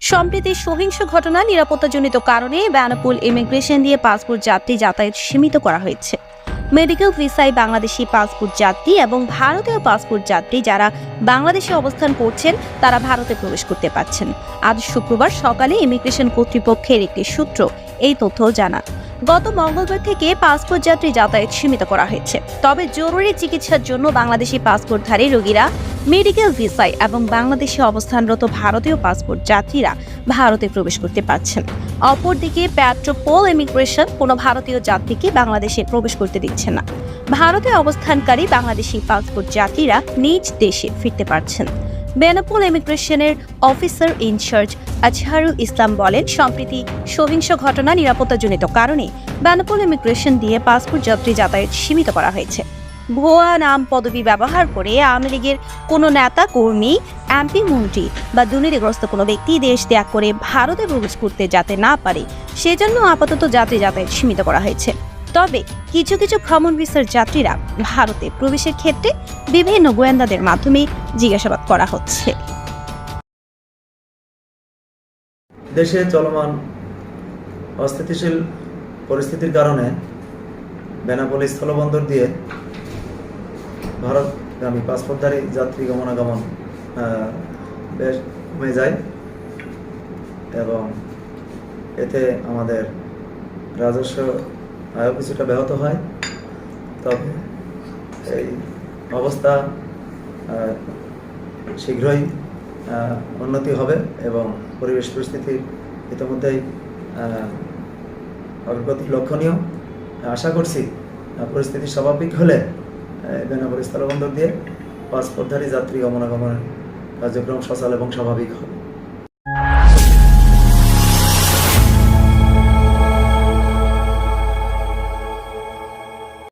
সম্প্রতি সহিংস ঘটনা নিরাপত্তাজনিত কারণে বেনাপুল ইমিগ্রেশন দিয়ে পাসপোর্ট যাত্রী যাতায়াত সীমিত করা হয়েছে। মেডিকেল ভিসায় বাংলাদেশি পাসপোর্ট যাত্রী এবং ভারতীয় পাসপোর্ট যাত্রী যারা বাংলাদেশে অবস্থান করছেন, তারা ভারতে প্রবেশ করতে পারছেন। আজ শুক্রবার সকালে ইমিগ্রেশন কর্তৃপক্ষের একটি সূত্র এই তথ্য জানান গত মঙ্গলবার থেকে পাসপোর্ট যাত্রী যাতায়াত সীমিত করা হয়েছে। তবে জরুরি চিকিৎসার জন্য বাংলাদেশি পাসপোর্টধারী রোগীরা মেডিকেল ভিসায় এবং বাংলাদেশে অবস্থানরত ভারতীয় পাসপোর্ট যাত্রীরা ভারতে প্রবেশ করতে পারছেন। অপরদিকে প্যাট্রোপোল ইমিগ্রেশন কোনো ভারতীয় যাত্রীকে বাংলাদেশে প্রবেশ করতে দিচ্ছে না। ভারতে অবস্থানকারী বাংলাদেশি পাসপোর্ট যাত্রীরা নিজ দেশে ফিরতে পারছেন। বেনাপোল ইমিগ্রেশনের অফিসার ইনচার্জ আজহারুল ইসলাম বলেন, সম্প্রতি সহিংস ঘটনা নিরাপত্তাজনিত কারণে বেনাপোল ইমিগ্রেশন দিয়ে পাসপোর্ট যাত্রী যাতায়াত সীমিত করা হয়েছে। ভুয়া নাম পদবি ব্যবহার করে আওয়ামী লীগের কোনো নেতা, কর্মী, এমপি, মন্ত্রী বা দুর্নীতিগ্রস্ত কোনো ব্যক্তি দেশ ত্যাগ করে ভারতে প্রবেশ করতে যাতে না পারে, সেজন্য আপাতত যাত্রী যাতায়াত সীমিত করা হয়েছে। তবে কিছু কিছু ভ্রমণ ভিসার যাত্রীরা ভারতে প্রবেশের ক্ষেত্রে বিভিন্ন গোয়েন্দাদের মাধ্যমে জিজ্ঞাসাবাদ করা হচ্ছে। দেশে চলমান অস্থিতিশীল পরিস্থিতির কারণে বেনাপোলি স্থলবন্দর দিয়ে ভারতগামী পাসপোর্টধারী যাত্রী গমনাগমন বেশ কমে যায় এবং এতে আমাদের রাজস্ব আয়ও কিছুটা ব্যাহত হয়। তবে এই অবস্থা শীঘ্রই উন্নতি হবে এবং পরিবেশ পরিস্থিতি ইতিমধ্যেই অগ্রগতি লক্ষণীয়। আশা করছি পরিস্থিতি স্বাভাবিক হলে বেনাপুর স্থলবন্দর দিয়ে পাসপোর্টধারী যাত্রী গমনাগমনের কার্যক্রম সচল এবং স্বাভাবিক হবে।